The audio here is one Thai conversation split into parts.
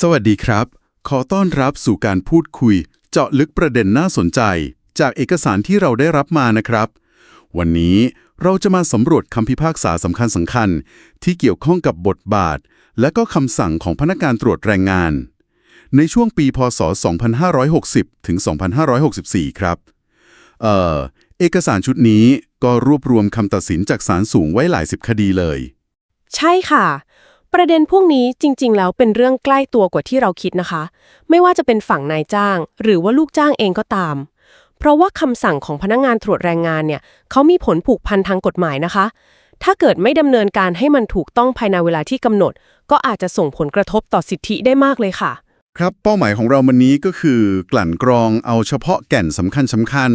สวัสดีครับ ขอต้อนรับสู่การพูดคุย เจาะลึกประเด็นน่าสนใจ จากเอกสารที่เราได้รับมานะครับ วันนี้เราจะมาสำรวจคำพิพากษาสำคัญสำคัญ ที่เกี่ยวข้องกับบทบาท และก็คำสั่งของพนักงานตรวจแรงงาน ในช่วงปีพศ 2560 ถึง 2564 ครับ เอ่อ เอกสารชุดนี้ก็รวบรวมคำตัดสินจากศาลสูงไว้หลายสิบคดีเลย ใช่ค่ะ ประเด็นพวกนี้จริง ๆ แล้วเป็นเรื่องใกล้ตัวกว่าที่เราคิดนะคะ ไม่ว่าจะเป็นฝั่งนายจ้าง หรือว่าลูกจ้างเองก็ตาม เพราะว่าคำสั่งของพนักงานตรวจแรงงานเนี่ยเขามีผลผูกพันทางกฎหมายนะคะ ถ้าเกิดไม่ดำเนินการให้มันถูกต้องภายในเวลาที่กำหนด ก็อาจจะส่งผลกระทบต่อสิทธิได้มากเลยค่ะ ครับเป้าหมายของเราวันนี้ก็คือกลั่นกรองเอาเฉพาะแก่นสำคัญสำคัญ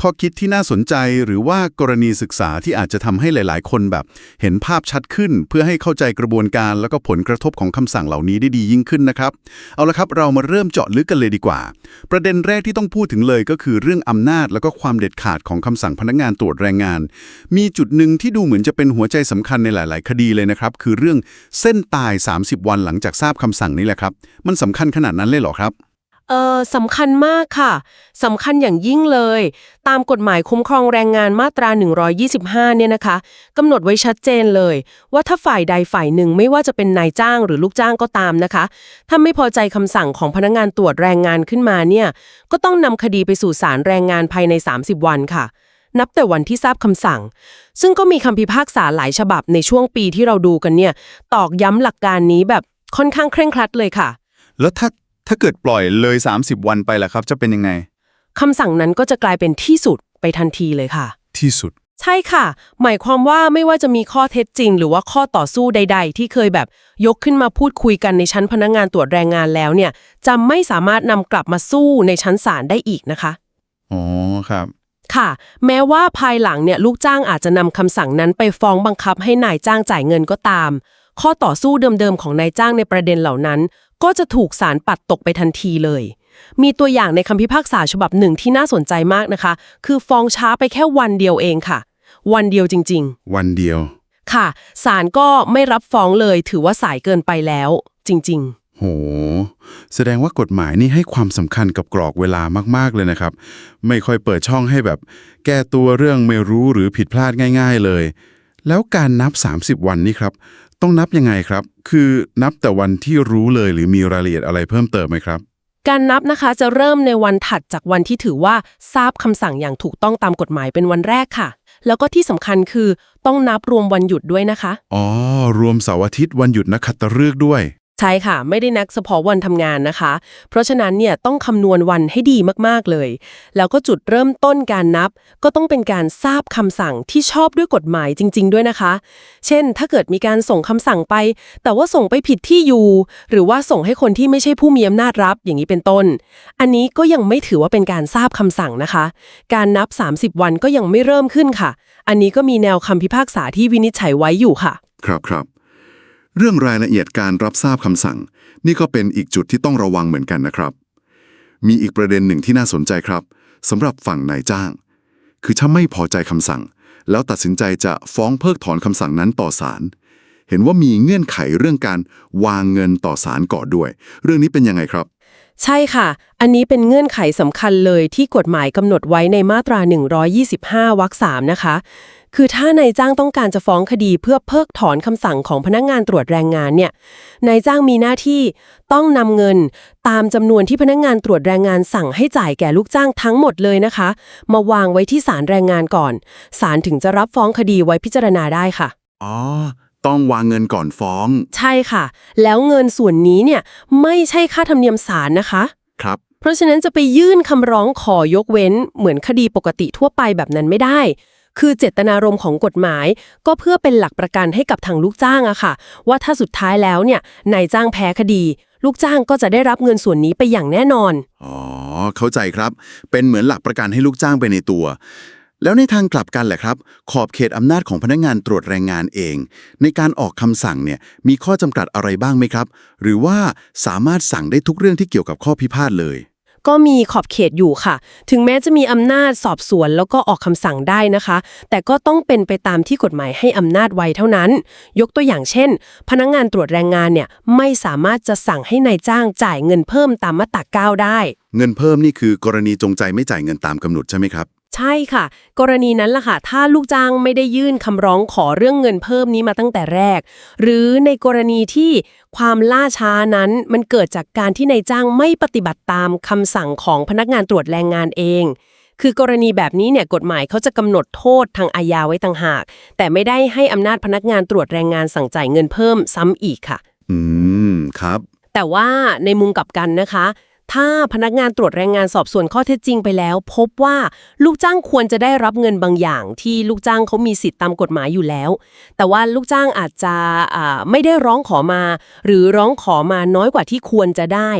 ข้อคิดที่น่าสนใจหรือว่ากรณีศึกษาที่อาจจะทำให้หลาย ๆ คนแบบ เห็นภาพชัดขึ้น เพื่อให้เข้าใจกระบวนการแล้วก็ผลกระทบของคำสั่งเหล่านี้ได้ดียิ่งขึ้นนะครับ เอาละครับเรามาเริ่มเจาะลึกกันเลยดีกว่า ประเด็นแรกที่ต้องพูดถึงเลยก็คือเรื่องอำนาจแล้วก็ความเด็ดขาดของคำสั่งพนักงานตรวจแรงงาน มีจุดหนึ่งที่ดูเหมือนจะเป็นหัวใจสำคัญในหลาย ๆ คดีเลยนะครับคือเรื่องเส้นตาย 30 วันหลังจากทราบคำสั่งนี้แหละครับมันสำคัญนาดนั้นเลยเหรอครับ เออสำคัญมากค่ะสำคัญอย่างยิ่งเลย ตามกฎหมายคุ้มครองแรงงานมาตรา 125 เนี่ยนะคะกำหนดไว้ชัดเจนเลย ว่าถ้าฝ่ายใดฝ่ายหนึ่งไม่ว่าจะเป็นนายจ้างหรือลูกจ้างก็ตามนะคะ ถ้าไม่พอใจคำสั่งของพนักงานตรวจแรงงานขึ้นมาเนี่ย ก็ต้องนำคดีไปสู่ศาลแรงงานภายใน 30 วันค่ะ นับแต่วันที่ทราบคำสั่ง ซึ่งก็มีคำพิพากษาหลายฉบับในช่วงปีที่เราดูกันเนี่ย ตอกย้ำหลักการนี้แบบค่อนข้างเคร่งครัดเลยค่ะ แล้วถ้าถ้าเกิดปล่อยเลย 30 วันไปล่ะครับ จะเป็นยังไง คำสั่งนั้นก็จะกลายเป็นที่สุดไปทันทีเลยค่ะ ที่สุด ใช่ค่ะ หมายความว่าไม่ว่าจะมีข้อเท็จจริง หรือว่าข้อต่อสู้ใด ๆ ที่เคยแบบยกขึ้นมาพูดคุยกันในชั้นพนักงานตรวจแรงงานแล้วเนี่ยจะไม่สามารถนำกลับมาสู้ในชั้นศาลได้อีกนะคะ อ๋อครับ ค่ะ แม้ว่าภายหลังเนี่ยลูกจ้างอาจจะนำคำสั่งนั้นไปฟ้องบังคับให้นายจ้างจ่ายเงินก็ตาม ข้อต่อสู้เดิมๆของนายจ้างในประเด็นเหล่านั้น ก็จะถูกศาลปัดตกไปทันทีเลย มีตัวอย่างในคำพิพากษาฉบับหนึ่งที่น่าสนใจมากนะคะ คือฟ้องช้าไปแค่วันเดียวเองค่ะ วันเดียวจริง ๆ วันเดียว ค่ะศาลก็ไม่รับฟ้องเลย ถือว่าสายเกินไปแล้ว จริงโห แสดงว่ากฎหมายนี่ให้ความสำคัญกับกรอกเวลามาก ๆ เลยนะครับ ไม่ค่อยเปิดช่องให้แบบ แก้ตัวเรื่องไม่รู้หรือผิดพลาดง่าย ๆ เลย แล้วการนับ 30 วันนี่ครับ ต้องนับยังไงครับ คือนับแต่วันที่รู้เลยหรือมีรายละเอียดอะไรเพิ่มเติมไหมครับๆการนับนะคะจะเริ่มในวันถัดจากวันที่ถือว่าทราบคำสั่งอย่างถูกต้องตามกฎหมายเป็นวันแรกค่ะ แล้วก็ที่สำคัญคือต้องนับรวมวันหยุดด้วยนะคะ อ๋อ รวมเสาร์อาทิตย์วันหยุดนักขัตฤกษ์ด้วย ใช่ค่ะ ไม่ได้นักเฉพาะวันทำงานนะคะ เพราะฉะนั้นเนี่ยต้องคำนวณวันให้ดีมากๆเลย แล้วก็จุดเริ่มต้นการนับ ก็ต้องเป็นการทราบคำสั่งที่ชอบด้วยกฎหมายจริง ๆ ด้วยนะคะ เช่น ถ้าเกิดมีการส่งคำสั่งไป แต่ว่าส่งไปผิดที่อยู่ หรือว่าส่งให้คนที่ไม่ใช่ผู้มีอำนาจรับอย่างนี้เป็นต้น อันนี้ก็ยังไม่ถือว่าเป็นการทราบคำสั่งนะคะ การนับ 30 วันก็ยังไม่เริ่มขึ้นค่ะ อันนี้ก็มีแนวคำพิพากษาที่วินิจฉัยไว้อยู่ค่ะ ครับครับ เรื่องรายละเอียดการรับทราบคำสั่ง นี่ก็เป็นอีกจุดที่ต้องระวังเหมือนกันนะครับ มีอีกประเด็นหนึ่งที่น่าสนใจครับสำหรับฝั่งนายจ้าง คือถ้าไม่พอใจคำสั่ง แล้วตัดสินใจจะฟ้องเพิกถอนคำสั่งนั้นต่อศาลเห็นว่ามีเงื่อนไขเรื่องการวางเงินต่อศาลก่อด้วย เรื่องนี้เป็นยังไงครับ ใช่ค่ะ อันนี้เป็นเงื่อนไขสำคัญเลยที่กฎหมายกำหนดไว้ในมาตรา 125 วรรค 3 นะคะ คือถ้านายจ้างต้องการจะฟ้องคดีเพื่อเพิกถอนคำสั่งของพนักงานตรวจแรงงานเนี่ย นายจ้างมีหน้าที่ต้องนำเงินตามจำนวนที่พนักงานตรวจแรงงานสั่งให้จ่ายแก่ลูกจ้างทั้งหมดเลยนะคะ มาวางไว้ที่ศาลแรงงานก่อน ศาลถึงจะรับฟ้องคดีไว้พิจารณาได้ค่ะ อ๋อ ต้องวางเงินก่อนฟ้อง ใช่ค่ะ แล้วเงินส่วนนี้เนี่ยไม่ใช่ค่าธรรมเนียมศาลนะคะ ครับ เพราะฉะนั้นจะไปยื่นคำร้องขอยกเว้น เหมือนคดีปกติทั่วไปแบบนั้นไม่ได้ คือเจตนารมณ์ของกฎหมาย ก็เพื่อเป็นหลักประกันให้กับทางลูกจ้างอะค่ะ ว่าถ้าสุดท้ายแล้วเนี่ยนายจ้างแพ้คดี ลูกจ้างก็จะได้รับเงินส่วนนี้ไปอย่างแน่นอน อ๋อ เข้าใจครับ เป็นเหมือนหลักประกันให้ลูกจ้างไปในตัว แล้วในทางกลับกันแหละครับ ขอบเขตอำนาจของพนักงานตรวจแรงงานเอง ในการออกคำสั่งเนี่ยมีข้อจำกัดอะไรบ้างไหมครับ หรือว่าสามารถสั่งได้ทุกเรื่องที่เกี่ยวกับข้อพิพาทเลย ก็มีขอบเขตอยู่ค่ะ ถึงแม้จะมีอำนาจสอบสวนแล้วก็ออกคำสั่งได้นะคะ แต่ก็ต้องเป็นไปตามที่กฎหมายให้อำนาจไว้เท่านั้น ยกตัวอย่างเช่น พนักงานตรวจแรงงานเนี่ยไม่สามารถจะสั่งให้นายจ้างจ่ายเงินเพิ่มตามมาตรา9ได้ เงินเพิ่มนี่คือกรณีจงใจไม่จ่ายเงินตามกำหนดใช่ไหมครับ ใช่ค่ะ กรณีนั้นล่ะค่ะ ถ้าลูกจ้างไม่ได้ยื่นคำร้องขอเรื่องเงินเพิ่มนี้มาตั้งแต่แรก หรือในกรณีที่ความล่าช้านั้นมันเกิดจากการที่นายจ้างไม่ปฏิบัติตามคำสั่งของพนักงานตรวจแรงงานเอง คือกรณีแบบนี้เนี่ยกฎหมายเขาจะกำหนดโทษทางอาญาไว้ต่างหาก แต่ไม่ได้ให้อำนาจพนักงานตรวจแรงงานสั่งจ่ายเงินเพิ่มซ้ำอีกค่ะ อืม ครับ แต่ว่าในมุมกลับกันนะคะ ถ้าพนักงานตรวจแรงงานสอบสวนข้อเท็จจริงไปแล้ว พบว่าลูกจ้างควรจะได้รับเงินบางอย่าง ที่ลูกจ้างเขามีสิทธิตามกฎหมายอยู่แล้ว แต่ว่าลูกจ้างอาจจะไม่ได้ร้องขอมา หรือร้องขอมาน้อยกว่าที่ควรจะได้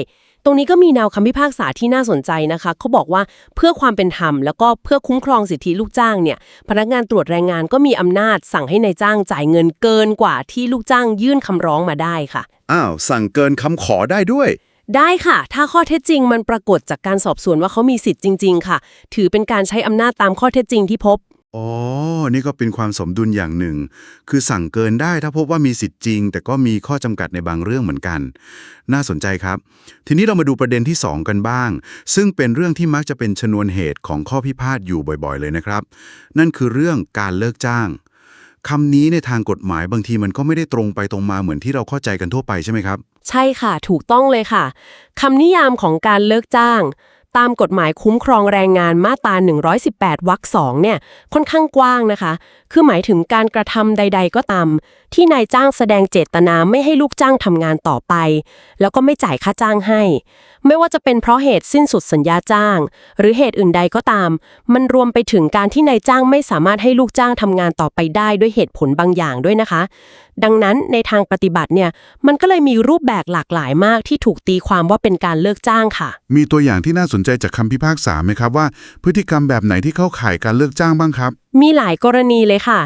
ตรงนี้ก็มีแนวคำพิพากษาที่น่าสนใจนะคะเขาบอกว่าเพื่อความเป็นธรรมแล้วก็เพื่อคุ้มครองสิทธิลูกจ้างเนี่ยพนักงานตรวจแรงงานก็มีอำนาจ สั่งให้ในายจ้างจ่ายเงินเกินกว่าที่ลูกจ้างยื่นคำร้องมาได้ค่ะอ้าวสั่งเกินคำขอได้ด้วย ได้ค่ะ ถ้าข้อเท็จจริงมันปรากฏจากการสอบสวนว่าเขามีสิทธิ์จริง ๆ ค่ะ ถือเป็นการใช้อำนาจตามข้อเท็จจริงที่พบ อ๋อ นี่ก็เป็นความสมดุลอย่างหนึ่ง คือสั่งเกินได้ถ้าพบว่ามีสิทธิ์จริง แต่ก็มีข้อจำกัดในบางเรื่องเหมือนกัน น่าสนใจครับ ทีนี้เรามาดูประเด็นที่ 2 กันบ้าง ซึ่งเป็นเรื่องที่มักจะเป็นชนวนเหตุของข้อพิพาทอยู่บ่อยๆ เลยนะครับ นั่นคือเรื่องการเลิกจ้าง คำนี้ในทางกฎหมายบางทีมันก็ไม่ได้ตรงไปตรงมาเหมือนที่เราเข้าใจกันทั่วไปใช่ไหมครับ ใช่ค่ะ ถูกต้องเลยค่ะคำนิยามของการเลิกจ้าง ตามกฎหมายคุ้มครองแรงงานมาตรา 118 วรรคสองเนี่ยค่อนข้างกว้างนะคะ คือหมายถึงการกระทำใด ๆ ก็ตาม ที่นายจ้างแสดงเจตนาไม่ให้ลูกจ้างทำงานต่อไป แล้วก็ไม่จ่ายค่าจ้างให้ ไม่ว่าจะเป็นเพราะเหตุสิ้นสุดสัญญาจ้าง หรือเหตุอื่นใดก็ตาม มันรวมไปถึงการที่นายจ้างไม่สามารถให้ลูกจ้างทำงานต่อไปได้ด้วยเหตุผลบางอย่างด้วยนะคะดังนั้นในทางปฏิบัติเนี่ยมันก็เลยมีรูปแบบหลากหลายมากที่ถูกตีความว่าเป็นการเลิกจ้างค่ะ มีตัวอย่างที่น่าสนใจจากคำพิพากษาไหมครับว่า พฤติกรรมแบบไหนที่เข้าข่ายการเลิกจ้างบ้างครับ มีหลายกรณีเลยค่ะ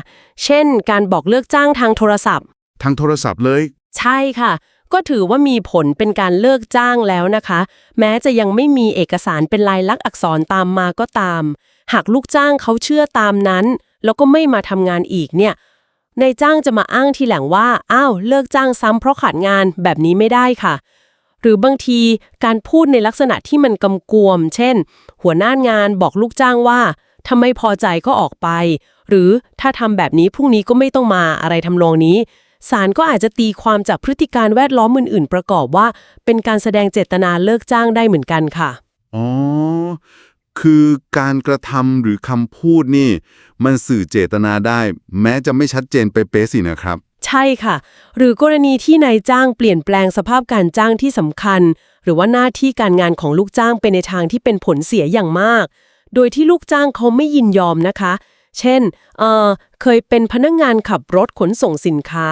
เช่น การบอกเลิกจ้างทางโทรศัพท์ ทางโทรศัพท์เลย ใช่ค่ะ ก็ถือว่ามีผลเป็นการเลิกจ้างแล้วนะคะ แม้จะยังไม่มีเอกสารเป็นลายลักษณ์อักษรตามมาก็ตาม หากลูกจ้างเขาเชื่อตามนั้น แล้วก็ไม่มาทำงานอีกเนี่ย นายจ้างจะมาอ้างทีหลังว่า อ้าว เลิกจ้างซ้ำเพราะขาดงานแบบนี้ไม่ได้ค่ะ หรือบางทีการพูดในลักษณะที่มันกำกวม เช่น หัวหน้างานบอกลูกจ้างว่าถ้าไม่พอใจก็ออกไป หรือถ้าทำแบบนี้พรุ่งนี้ก็ไม่ต้องมาอะไรทำนองนี้ศาลก็อาจจะตีความจากพฤติการแวดล้อมอื่น ๆ ประกอบว่า เป็นการแสดงเจตนาเลิกจ้างได้เหมือนกันค่ะ อ๋อ คือการกระทำหรือคำพูดนี่ มันสื่อเจตนาได้ แม้จะไม่ชัดเจนไปเป๊ะสินะครับ ใช่ค่ะ หรือกรณีที่นายจ้างเปลี่ยนแปลงสภาพการจ้างที่สำคัญ หรือว่าหน้าที่การงานของลูกจ้างไปในทางที่เป็นผลเสียอย่างมาก โดยที่ลูกจ้างเขาไม่ยินยอมนะคะ เช่นเออเคยเป็นพนักงานขับรถขนส่งสินค้า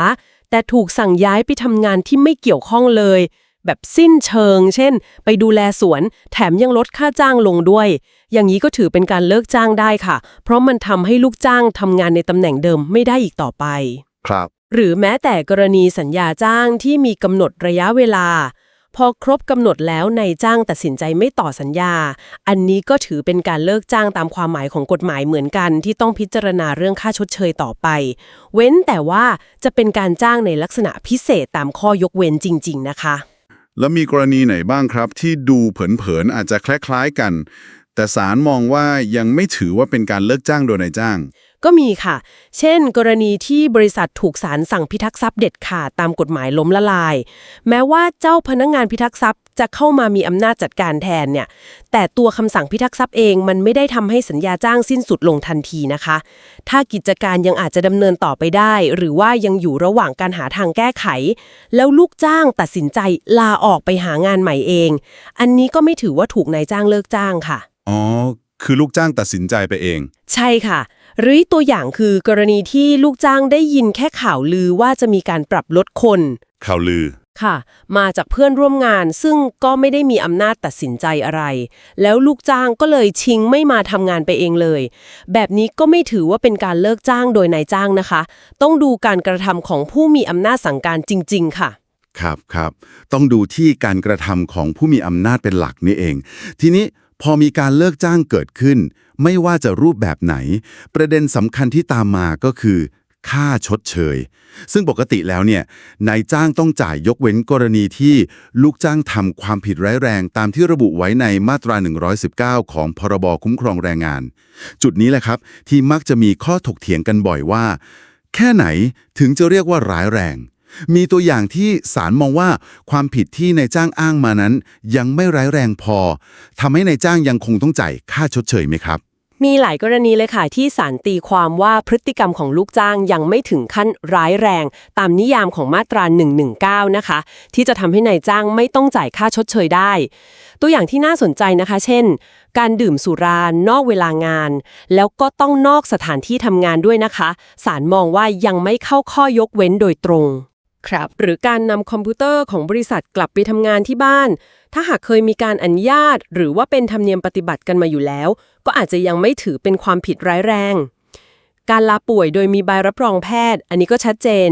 แต่ถูกสั่งย้ายไปทำงานที่ไม่เกี่ยวข้องเลย แบบสิ้นเชิง เช่น ไปดูแลสวน แถมยังลดค่าจ้างลงด้วย อย่างนี้ก็ถือเป็นการเลิกจ้างได้ค่ะ เพราะมันทำให้ลูกจ้างทำงานในตำแหน่งเดิมไม่ได้อีกต่อไป ครับ หรือแม้แต่กรณีสัญญาจ้างที่มีกำหนดระยะเวลา พอครบกำหนดแล้วนายจ้างตัดสินใจไม่ต่อสัญญา อันนี้ก็ถือเป็นการเลิกจ้างตามความหมายของกฎหมายเหมือนกัน ที่ต้องพิจารณาเรื่องค่าชดเชยต่อไป เว้นแต่ว่าจะเป็นการจ้างในลักษณะพิเศษตามข้อยกเว้นจริง ๆ นะคะ แล้วมีกรณีไหนบ้างครับ ที่ดูเผินๆอาจจะคล้ายๆกัน แต่ศาลมองว่ายังไม่ถือว่าเป็นการเลิกจ้างโดยนายจ้าง ก็มีค่ะ เช่น กรณีที่บริษัทถูกศาลสั่งพิทักษ์ทรัพย์เด็ดขาดตามกฎหมายล้มละลาย แม้ว่าเจ้าพนักงานพิทักษ์ทรัพย์จะเข้ามามีอำนาจจัดการแทนเนี่ย แต่ตัวคำสั่งพิทักษ์ทรัพย์เองมันไม่ได้ทำให้สัญญาจ้างสิ้นสุดลงทันทีนะคะ ถ้ากิจการยังอาจจะดำเนินต่อไปได้ หรือว่ายังอยู่ระหว่างการหาทางแก้ไข แล้วลูกจ้างตัดสินใจลาออกไปหางานใหม่เอง อันนี้ก็ไม่ถือว่าถูกนายจ้างเลิกจ้างค่ะ อ๋อ คือลูกจ้างตัดสินใจไปเอง ใช่ค่ะ หรือตัวอย่างคือกรณีที่ลูกจ้างได้ยินแค่ข่าวลือว่าจะมีการปรับลดคน ข่าวลือ ค่ะ มาจากเพื่อนร่วมงานซึ่งก็ไม่ได้มีอำนาจตัดสินใจอะไร แล้วลูกจ้างก็เลยชิงไม่มาทำงานไปเองเลย แบบนี้ก็ไม่ถือว่าเป็นการเลิกจ้างโดยนายจ้างนะคะ ต้องดูการกระทำของผู้มีอำนาจสั่งการจริง ๆ ค่ะครับครับต้องดูที่การกระทำของผู้มีอำนาจเป็นหลักนี่เอง ทีนี้ พอมีการเลิกจ้างเกิดขึ้น ไม่ว่าจะรูปแบบไหน ประเด็นสำคัญที่ตามมาก็คือ ค่าชดเชย ซึ่งปกติแล้วเนี่ยนายจ้างต้องจ่ายยกเว้นกรณีที่ลูกจ้างทำความผิดร้ายแรงตามที่ระบุไว้ในมาตรา 119 ของพรบคุ้มครองแรงงาน จุดนี้แหละครับ ที่มักจะมีข้อถกเถียงกันบ่อยว่า แค่ไหนถึงจะเรียกว่าร้ายแรง มีตัวอย่างที่ศาลมองว่าความผิดที่นายจ้างอ้างมานั้น ยังไม่ร้ายแรงพอทำให้นายจ้างยังคงต้องจ่ายค่าชดเชยไหมครับ มีหลายกรณีเลยค่ะที่ศาลตีความว่าพฤติกรรมของลูกจ้างยังไม่ถึงขั้นร้ายแรง ตามนิยามของมาตรา 119 นะคะ ที่จะทำให้นายจ้างไม่ต้องจ่ายค่าชดเชยได้ ตัวอย่างที่น่าสนใจนะคะ เช่น การดื่มสุรานอกเวลางาน แล้วก็ต้องนอกสถานที่ทำงานด้วยนะคะศาลมองว่ายังไม่เข้าข้อยกเว้นโดยตรง ครับ หรือการนำคอมพิวเตอร์ของบริษัทกลับไปทำงานที่บ้าน ถ้าหากเคยมีการอนุญาต หรือว่าเป็นธรรมเนียมปฏิบัติกันมาอยู่แล้ว ก็อาจจะยังไม่ถือเป็นความผิดร้ายแรง การลาป่วยโดยมีใบรับรองแพทย์ อันนี้ก็ชัดเจน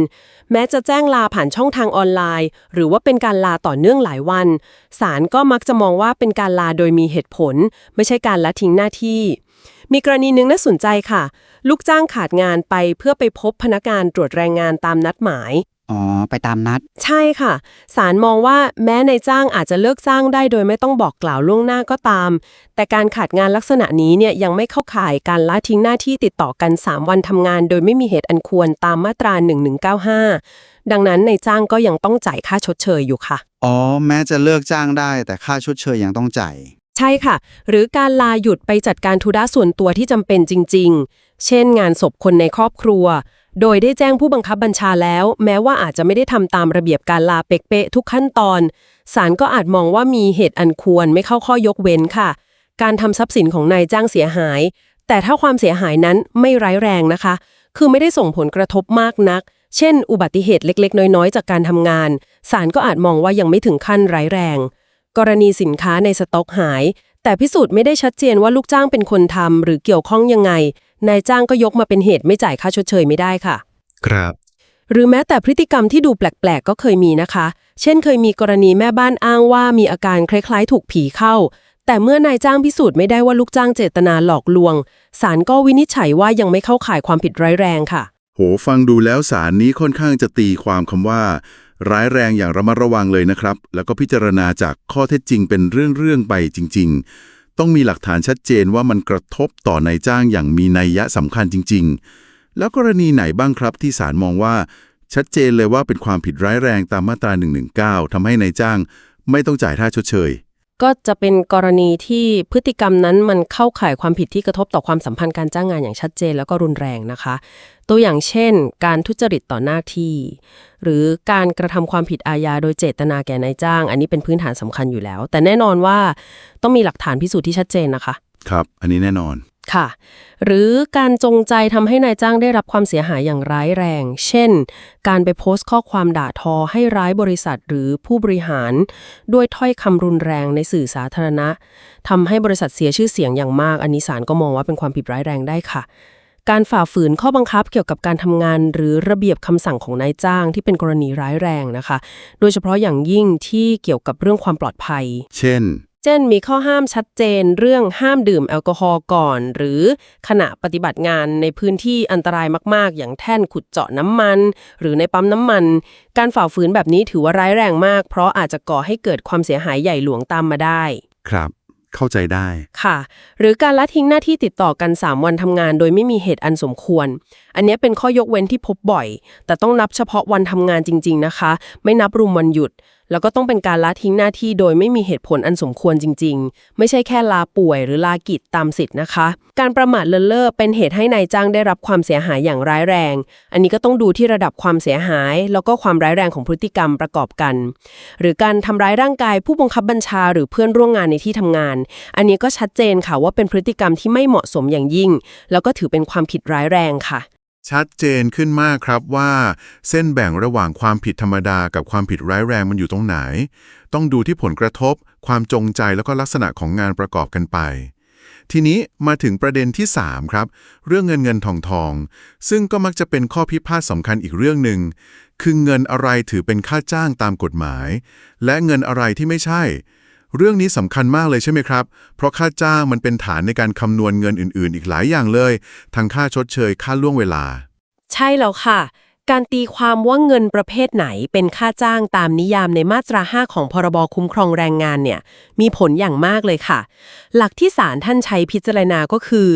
แม้จะแจ้งลาผ่านช่องทางออนไลน์ หรือว่าเป็นการลาต่อเนื่องหลายวัน ศาลก็มักจะมองว่าเป็นการลาโดยมีเหตุผล ไม่ใช่การละทิ้งหน้าที่มีกรณีหนึ่งน่าสนใจค่ะ ลูกจ้างขาดงานไปเพื่อไปพบพนักงานตรวจแรงงานตามนัดหมาย อ๋อ ไปตามนัด ใช่ค่ะ ศาลมองว่าแม้ในายจ้างอาจจะเลิกจ้างได้โดยไม่ต้องบอกกล่าวล่วงหน้าก็ตาม แต่การขาดงานลักษณะนี้เนี่ยยังไม่เข้าข่ายการละทิ้งหน้าที่ติดต่อกัน 3 วันทำงาน โดยไม่มีเหตุอันควรตามมาตรา 1195 ดังนั้นในายจ้างก็ยังต้องจ่ายค่าชดเชยอยู่ค่ะ อ๋อ แม้จะเลิกจ้างได้แต่ค่าชดเชยยังต้องจ่าย ใช่ค่ะ หรือการลาหยุดไปจัดการธุระส่วนตัวที่จำเป็นจริง ๆ เช่น งานศพคนในครอบครัว โดยได้แจ้งผู้บังคับบัญชาแล้ว แม้ว่าอาจจะไม่ได้ทำตามระเบียบการลาเป๊ะๆทุกขั้นตอน ศาลก็อาจมองว่ามีเหตุอันควรไม่เข้าข้อยกเว้นค่ะ การทำทรัพย์สินของนายจ้างเสียหาย แต่ถ้าความเสียหายนั้นไม่ร้ายแรงนะคะ คือไม่ได้ส่งผลกระทบมากนัก เช่น อุบัติเหตุเล็ก ๆ น้อยๆ จากการทำงาน ศาลก็อาจมองว่ายังไม่ถึงขั้นร้ายแรง กรณีสินค้าในสต็อกหาย แต่พิสูจน์ไม่ได้ชัดเจนว่าลูกจ้างเป็นคนทำหรือเกี่ยวข้องยังไง นายจ้างก็ยกมาเป็นเหตุไม่จ่ายค่าชดเชยไม่ได้ค่ะ ครับ หรือแม้แต่พฤติกรรมที่ดูแปลกๆ ก็เคยมีนะคะ เช่นเคยมีกรณีแม่บ้านอ้างว่ามีอาการคล้ายๆ ถูกผีเข้า แต่เมื่อนายจ้างพิสูจน์ไม่ได้ว่าลูกจ้างเจตนาหลอกลวงศาลก็วินิจฉัยว่ายังไม่เข้าข่ายความผิดร้ายแรงค่ะ โหฟังดูแล้วสารนี้ค่อนข้างจะตีความคำว่า ร้ายแรงอย่างระมัดระวังเลยนะครับ แล้วก็พิจารณาจากข้อเท็จจริงเป็นเรื่องๆไปจริง ๆ ต้องมีหลักฐานชัดเจนว่ามันกระทบต่อนายจ้างอย่างมีนัยยะสำคัญจริง ๆ แล้วกรณีไหนบ้างครับที่ศาลมองว่า ชัดเจนเลยว่าเป็นความผิดร้ายแรงตามมาตรา 119ทำให้นายจ้าง ไม่ต้องจ่ายค่าชดเชย ก็จะเป็นกรณีที่พฤติกรรมนั้นมันเข้าข่ายความผิดที่กระทบต่อความสัมพันธ์การจ้างงานอย่างชัดเจนแล้วก็รุนแรงนะคะ ตัวอย่างเช่น การทุจริตต่อหน้าที่ หรือการกระทำความผิดอาญาโดยเจตนาแก่นายจ้าง อันนี้เป็นพื้นฐานสำคัญอยู่แล้ว แต่แน่นอนว่าต้องมีหลักฐานพิสูจน์ที่ชัดเจนนะคะ ครับ อันนี้แน่นอน ค่ะ หรือการจงใจทำให้นายจ้างได้รับความเสียหายอย่างร้ายแรง เช่น การไปโพสต์ข้อความด่าทอให้ร้ายบริษัทหรือผู้บริหาร ด้วยถ้อยคำรุนแรงในสื่อสาธารณะทำให้บริษัทเสียชื่อเสียงอย่างมาก อันนี้ศาลก็มองว่าเป็นความผิดร้ายแรงได้ค่ะ การฝ่าฝืนข้อบังคับเกี่ยวกับการทำงาน หรือระเบียบคำสั่งของนายจ้างที่เป็นกรณีร้ายแรงนะคะ โดยเฉพาะอย่างยิ่งที่เกี่ยวกับเรื่องความปลอดภัย เช่น เช่นมีข้อห้ามชัดเจนเรื่องห้ามดื่มแอลกอฮอล์ก่อน หรือขณะปฏิบัติงานในพื้นที่อันตรายมาก ๆ อย่างแท่นขุดเจาะน้ำมัน หรือในปั๊มน้ำมัน การฝ่าฝืนแบบนี้ถือว่าร้ายแรงมาก เพราะอาจจะก่อให้เกิดความเสียหายใหญ่หลวงตามมาได้ ครับ เข้าใจได้ ค่ะ หรือการละทิ้งหน้าที่ติดต่อกัน 3 วันทำงานโดยไม่มีเหตุอันสมควร อันนี้เป็นข้อยกเว้นที่พบบ่อย แต่ต้องนับเฉพาะวันทำงานจริง ๆ นะคะ ไม่นับรวมวันหยุด แล้วก็ต้องเป็นการละทิ้งหน้าที่โดยไม่มีเหตุผลอันสมควรจริง ๆ ไม่ใช่แค่ลาป่วยหรือลากิจตามสิทธิ์นะคะ การประมาทเลินเล่อเป็นเหตุให้นายจ้างได้รับความเสียหายอย่างร้ายแรง อันนี้ก็ต้องดูที่ระดับความเสียหาย แล้วก็ความร้ายแรงของพฤติกรรมประกอบกัน หรือการทำร้ายร่างกายผู้บังคับบัญชาหรือเพื่อนร่วมงานในที่ทำงาน อันนี้ก็ชัดเจนค่ะว่าเป็นพฤติกรรมที่ไม่เหมาะสมอย่างยิ่ง แล้วก็ถือเป็นความผิดร้ายแรงค่ะ ชัดเจนขึ้นมากครับว่า เส้นแบ่งระหว่างความผิดธรรมดากับความผิดร้ายแรงมันอยู่ตรงไหน ต้องดูที่ผลกระทบ ความจงใจแล้วก็ลักษณะของงานประกอบกันไป ทีนี้มาถึงประเด็นที่ 3 ครับ เรื่องเงินเงินทองทอง ซึ่งก็มักจะเป็นข้อพิพาทสำคัญอีกเรื่องหนึ่งคือเงินอะไรถือเป็นค่าจ้างตามกฎหมาย และเงินอะไรที่ไม่ใช่ เรื่องนี้สำคัญมากเลยใช่ไหมครับ เพราะค่าจ้างมันเป็นฐานในการคำนวณเงินอื่น ๆ อีกหลายอย่างเลย ทั้งค่าชดเชย ค่าล่วงเวลา ใช่แล้วค่ะ การตีความว่าเงินประเภทไหนเป็นค่าจ้างตามนิยามในมาตรา 5 ของพรบคุ้มครองแรงงานเนี่ย มีผลอย่างมากเลยค่ะ หลักที่ศาลท่านใช้พิจารณาก็คือ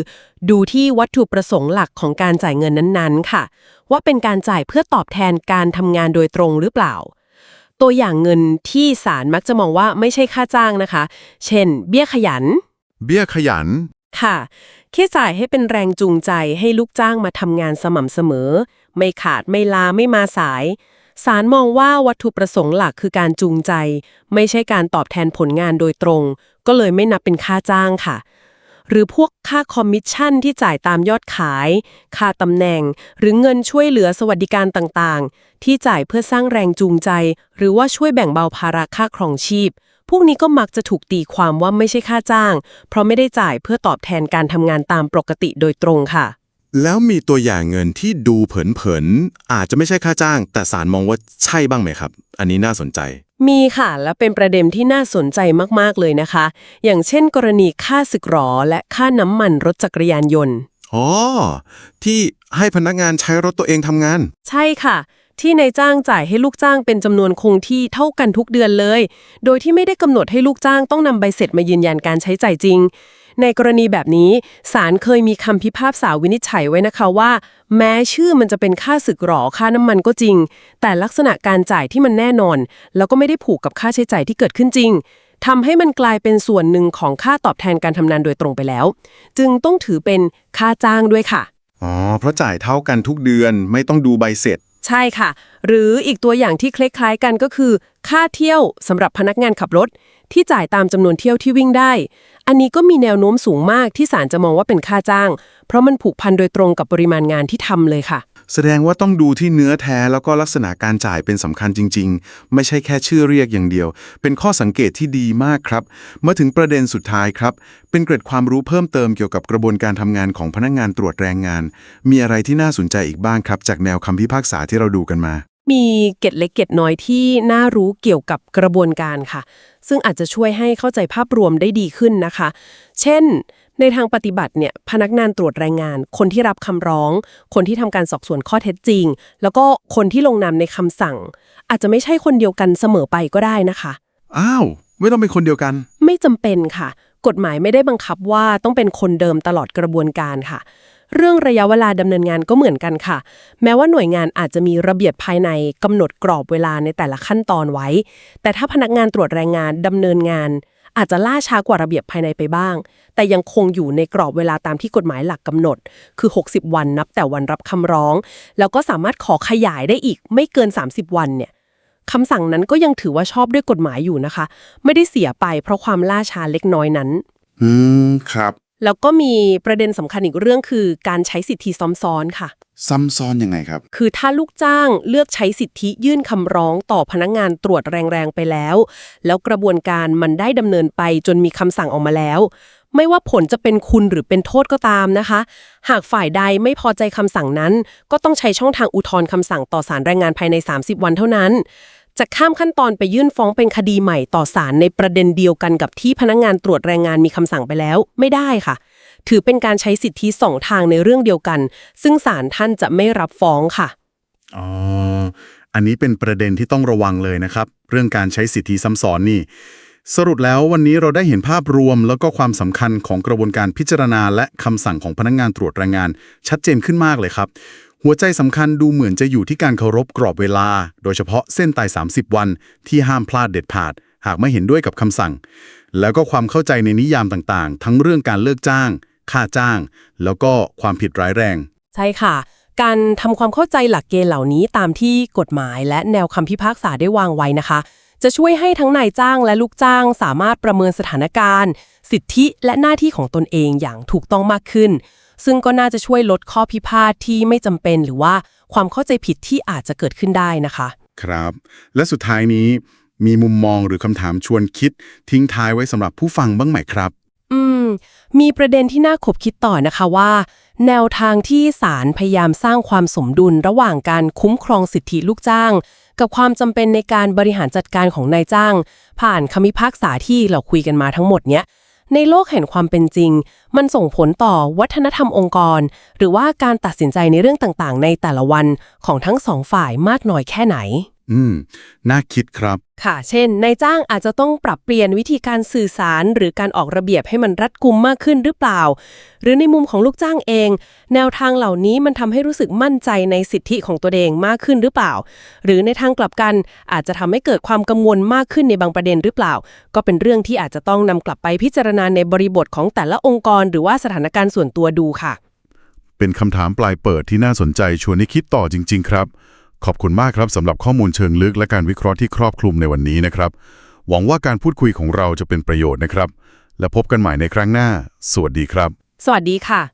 ดูที่วัตถุประสงค์หลักของการจ่ายเงินนั้น ๆ ค่ะ ว่าเป็นการจ่ายเพื่อตอบแทนการทำงานโดยตรงหรือเปล่า ตัวอย่างเงินที่ศาลมักจะมองว่าไม่ใช่ค่าจ้างนะคะ เช่น เบี้ยขยัน เบี้ยขยัน ค่ะแค่จ่ายให้เป็นแรงจูงใจให้ลูกจ้างมาทำงานสม่ำเสมอ ไม่ขาดไม่ลาไม่มาสายศาลมองว่าวัตถุประสงค์หลักคือการจูงใจ ไม่ใช่การตอบแทนผลงานโดยตรง ก็เลยไม่นับเป็นค่าจ้างค่ะ หรือพวกค่าคอมมิชชั่นที่จ่ายตามยอดขาย ค่าตำแหน่ง หรือเงินช่วยเหลือสวัสดิการต่างๆ ที่จ่ายเพื่อสร้างแรงจูงใจ หรือว่าช่วยแบ่งเบาภาระค่าครองชีพ พวกนี้ก็มักจะถูกตีความว่าไม่ใช่ค่าจ้าง เพราะไม่ได้จ่ายเพื่อตอบแทนการทำงานตามปกติโดยตรงค่ะ แล้วมีตัวอย่างเงินที่ดูเผินๆอาจจะไม่ใช่ค่าจ้าง แต่ศาลมองว่าใช่บ้างไหมครับ อันนี้น่าสนใจ มีค่ะ และเป็นประเด็นที่น่าสนใจมาก ๆ เลยนะคะ อย่างเช่น กรณีค่าสึกหรอและค่าน้ำมันรถจักรยานยนต์ อ๋อ ที่ให้พนักงานใช้รถตัวเองทำงาน ใช่ค่ะ ที่นายจ้างจ่ายให้ลูกจ้างเป็นจำนวนคงที่เท่ากันทุกเดือนเลย โดยที่ไม่ได้กำหนดให้ลูกจ้างต้องนำใบเสร็จมายืนยันการใช้จ่ายจริง ในกรณีแบบนี้ศาลเคยมีคำพิพากษาวินิจฉัยไว้นะคะว่า แม้ชื่อมันจะเป็นค่าสึกหรอค่าน้ำมันก็จริง แต่ลักษณะการจ่ายที่มันแน่นอน แล้วก็ไม่ได้ผูกกับค่าใช้จ่ายที่เกิดขึ้นจริงทำให้มันกลายเป็นส่วนหนึ่งของค่าตอบแทนการทำงานโดยตรงไปแล้ว จึงต้องถือเป็นค่าจ้างด้วยค่ะอ๋อเพราะจ่ายเท่ากันทุกเดือนไม่ต้องดูใบเสร็จ ใช่ค่ะ หรืออีกตัวอย่างที่คล้ายๆกันก็คือ ค่าเที่ยวสำหรับพนักงานขับรถ ที่จ่ายตามจำนวนเที่ยวที่วิ่งได้ อันนี้ก็มีแนวโน้มสูงมากที่ศาลจะมองว่าเป็นค่าจ้าง เพราะมันผูกพันโดยตรงกับปริมาณงานที่ทำเลยค่ะ แสดงว่าต้องดูที่เนื้อแท้แล้วก็ลักษณะการจ่ายเป็นสำคัญจริง ๆ ไม่ใช่แค่ชื่อเรียกอย่างเดียว เป็นข้อสังเกตที่ดีมากครับ มาถึงประเด็นสุดท้ายครับ เป็นเกร็ดความรู้เพิ่มเติมเกี่ยวกับกระบวนการทำงานของพนักงานตรวจแรงงาน มีอะไรที่น่าสนใจอีกบ้างครับ จากแนวคำพิพากษาที่เราดูกันมา มีเกร็ดเล็กเกร็ดน้อยที่น่ารู้เกี่ยวกับกระบวนการค่ะ ซึ่งอาจจะช่วยให้เข้าใจภาพรวมได้ดีขึ้นนะคะ เช่น ในทางปฏิบัติเนี่ยพนักงานตรวจแรงงาน คนที่รับคำร้อง คนที่ทำการสอบสวนข้อเท็จจริง แล้วก็คนที่ลงนามในคำสั่ง อาจจะไม่ใช่คนเดียวกันเสมอไปก็ได้นะคะอ้าวไม่ต้องเป็นคนเดียวกัน ไม่จำเป็นค่ะ กฎหมายไม่ได้บังคับว่าต้องเป็นคนเดิมตลอดกระบวนการค่ะ เรื่องระยะเวลาดำเนินงานก็เหมือนกันค่ะ แม้ว่าหน่วยงานอาจจะมีระเบียบภายในกำหนดกรอบเวลาในแต่ละขั้นตอนไว้ แต่ถ้าพนักงานตรวจแรงงานดำเนินงาน อาจจะล่าช้ากว่าระเบียบภายในไปบ้าง แต่ยังคงอยู่ในกรอบเวลาตามที่กฎหมายหลักกำหนด คือ 60 วันนับแต่วันรับคำร้อง แล้วก็สามารถขอขยายได้อีกไม่เกิน 30 วันเนี่ยคำสั่งนั้นก็ยังถือว่าชอบด้วยกฎหมายอยู่นะคะ ไม่ได้เสียไปเพราะความล่าช้าเล็กน้อยนั้น อืม ครับ แล้วก็มีประเด็นสำคัญอีกเรื่องคือการใช้สิทธิซ้ำซ้อนค่ะ ซ้ำซ้อนยังไงครับ คือถ้าลูกจ้างเลือกใช้สิทธิยื่นคำร้องต่อพนักงานตรวจแรงๆไปแล้ว แล้วกระบวนการมันได้ดำเนินไปจนมีคำสั่งออกมาแล้ว ไม่ว่าผลจะเป็นคุณหรือเป็นโทษก็ตามนะคะ หากฝ่ายใดไม่พอใจคำสั่งนั้น ก็ต้องใช้ช่องทางอุทธรณ์คำสั่งต่อศาลแรงงานภายใน 30 วันเท่านั้น จะข้ามขั้นตอนไปยื่นฟ้องเป็นคดีใหม่ต่อศาลในประเด็นเดียวกันกับที่พนักงานตรวจแรงงานมีคำสั่งไปแล้วไม่ได้ค่ะ ถือเป็นการใช้สิทธิสองทางในเรื่องเดียวกัน ซึ่งศาลท่านจะไม่รับฟ้องค่ะอ๋ออันนี้เป็นประเด็นที่ต้องระวังเลยนะครับ เรื่องการใช้สิทธิซ้ำซ้อนนี่ สรุปแล้ววันนี้เราได้เห็นภาพรวมแล้วก็ความสำคัญของกระบวนการพิจารณา และคำสั่งของพนักงานตรวจแรงงาน ชัดเจนขึ้นมากเลยครับ หัวใจสำคัญดูเหมือนจะอยู่ที่การเคารพกรอบเวลา โดยเฉพาะเส้นตาย 30 วันที่ห้ามพลาดเด็ดขาด หากไม่เห็นด้วยกับคำสั่ง แล้วก็ความเข้าใจในนิยามต่างๆ ทั้งเรื่องการเลิกจ้าง ค่าจ้าง แล้วก็ความผิดร้ายแรง ใช่ค่ะ การทำความเข้าใจหลักเกณฑ์เหล่านี้ตามที่กฎหมายและแนวคำพิพากษาได้วางไว้นะคะ จะช่วยให้ทั้งนายจ้างและลูกจ้างสามารถประเมินสถานการณ์ สิทธิและหน้าที่ของตนเองอย่างถูกต้องมากขึ้น ซึ่งก็น่าจะช่วยลดข้อพิพาทที่ไม่จำเป็นหรือว่าความเข้าใจผิดที่อาจจะเกิดขึ้นได้นะคะ ครับ และสุดท้ายนี้มีมุมมองหรือคำถามชวนคิด ทิ้งท้ายไว้สำหรับผู้ฟังบ้างไหมครับ อืม มีประเด็นที่น่าขบคิดต่อนะคะว่า แนวทางที่ศาลพยายามสร้างความสมดุลระหว่างการคุ้มครองสิทธิลูกจ้าง กับความจำเป็นในการบริหารจัดการของนายจ้าง ผ่านคำพิพากษาที่เราคุยกันมาทั้งหมดเนี้ยในโลกแห่งความเป็นจริง มันส่งผลต่อวัฒนธรรมองค์กร หรือว่าการตัดสินใจในเรื่องต่างๆ ในแต่ละวันของทั้งสองฝ่ายมากน้อยแค่ไหน อืม น่าคิดครับ ค่ะ เช่น นายจ้างอาจจะต้องปรับเปลี่ยนวิธีการสื่อสาร หรือการออกระเบียบให้มันรัดกุมมากขึ้นหรือเปล่า หรือในมุมของลูกจ้างเอง แนวทางเหล่านี้มันทำให้รู้สึกมั่นใจในสิทธิของตัวเองมากขึ้นหรือเปล่า หรือในทางกลับกันอาจจะทำให้เกิดความกังวลมากขึ้นในบางประเด็นหรือเปล่า ก็เป็นเรื่องที่อาจจะต้องนำกลับไปพิจารณาในบริบทของแต่ละองค์กร หรือว่าสถานการณ์ส่วนตัวดูค่ะ เป็นคำถามปลายเปิดที่น่าสนใจชวนให้คิดต่อจริง ๆ ครับ ขอบคุณมากครับสำหรับข้อมูลเชิงลึกและการวิเคราะห์ที่ครอบคลุมในวันนี้นะครับ หวังว่าการพูดคุยของเราจะเป็นประโยชน์นะครับ และพบกันใหม่ในครั้งหน้า สวัสดีครับ สวัสดีค่ะ